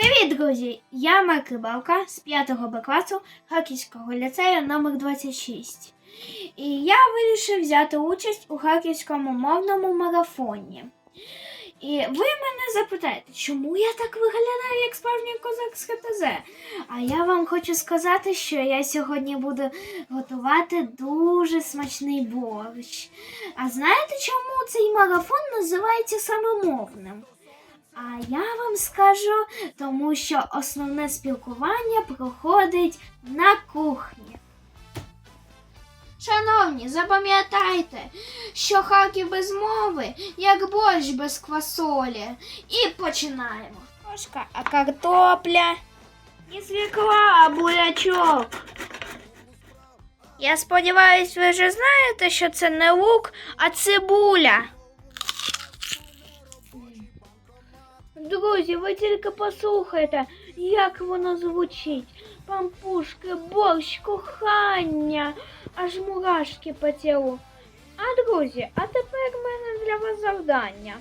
Привіт, друзі! Я Марк Рибалка з 5 Б класу Харківського ліцею номер 26 І я вирішив взяти участь у харківському мовному марафоні. І ви мене запитаєте, чому я так виглядаю, як справжній козак з ХТЗ? А я вам хочу сказати, що я сьогодні буду готувати дуже смачний борщ. А знаєте, чому цей марафон називається саме мовним? А я вам скажу, тому що основне спілкування проходить на кухні. Шановні, запам'ятайте, що Харків без мови, як борщ без квасолі. І починаємо. Кошка, а картопля? Не свекла, а бурячок. Я сподіваюсь, ви вже знаєте, що це не лук, а цибуля. Друзі, ви тільки послухайте, як воно звучить. Пампушки, борщ, кохання, аж мурашки по тілу. А друзі, а тепер в мене для вас завдання.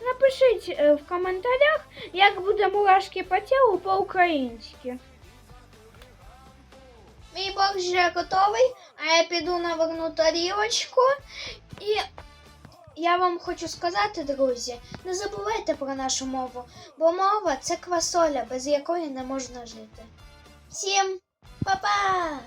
Напишіть е, в коментарях, як буде мурашки по тілу по-українськи. Мій борщ вже готовий, а я піду наверну тарілочку і я вам хочу сказати, друзі, не забувайте про нашу мову, бо мова це квасоля, без якої не можна жити. Всім па-па!